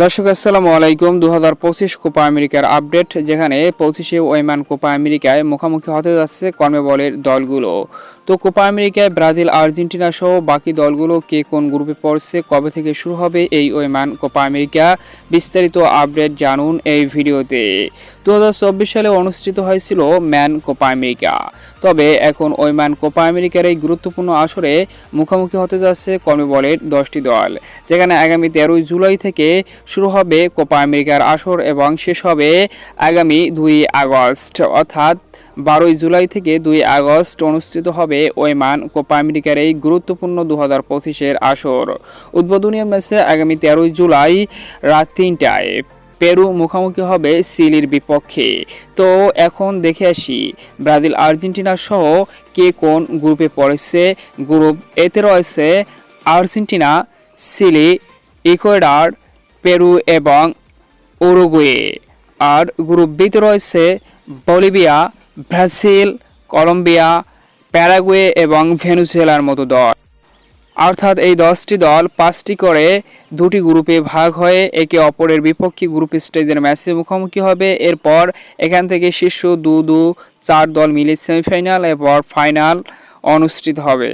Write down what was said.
দর্শক, আসসালামু আলাইকুম। দু হাজার পঁচিশ কোপা আমেরিকার আপডেট, যেখানে পঁচিশে ওয়েমান কোপা আমেরিকায় মুখোমুখি হতে যাচ্ছে কর্মবলের দলগুলো। তো কোপা আমেরিকায় ব্রাজিল, আর্জেন্টিনা সহ বাকি দলগুলো কে কোন গ্রুপে পড়ছে, কবে থেকে শুরু হবে এই ওয়েমান কোপা আমেরিকা, বিস্তারিত আপডেট জানুন এই ভিডিওতে। দু হাজার চব্বিশ সালে অনুষ্ঠিত হয়েছিল ম্যান কোপা আমেরিকা। তবে এখন ওইমান কোপা আমেরিকার এই গুরুত্বপূর্ণ আসরে মুখোমুখি হতে যাচ্ছে কর্মবলের দশটি দল, যেখানে আগামী তেরোই জুলাই থেকে শুরু হবে কোপা আমেরিকার আসর এবং শেষ হবে আগামী দুই আগস্ট। অর্থাৎ বারোই জুলাই থেকে দুই আগস্ট অনুষ্ঠিত হবে ওয়েমান কোপা আমেরিকার এই গুরুত্বপূর্ণ দু হাজার পঁচিশের আসর। উদ্বোধনীয় ম্যাচে আগামী তেরোই জুলাই রাত তিনটায় পেরু মুখোমুখি হবে সিলির বিপক্ষে। তো এখন দেখে আসি, ব্রাজিল, আর্জেন্টিনা সহ কে কোন গ্রুপে পড়েছে? গ্রুপ এতে রয়েছে আর্জেন্টিনা, সিলি, ইকুয়েডার, পেরু এবং উরুগুয়ে। আর গ্রুপ বিতে রয়েছে বলিভিয়া, ব্রাজিল, কলম্বিয়া, প্যারাগুয়ে এবং ভেনুজুয়েলার মতো দল। অর্থাৎ এই দশটি দল পাঁচটি করে দুটি গ্রুপে ভাগ হয়ে একে অপরের বিপক্ষে গ্রুপ স্টেজের ম্যাচে মুখোমুখি হবে। এরপর এখান থেকে শীর্ষ দু দু চার দল মিলে সেমিফাইনাল, এরপর ফাইনাল অনুষ্ঠিত হবে।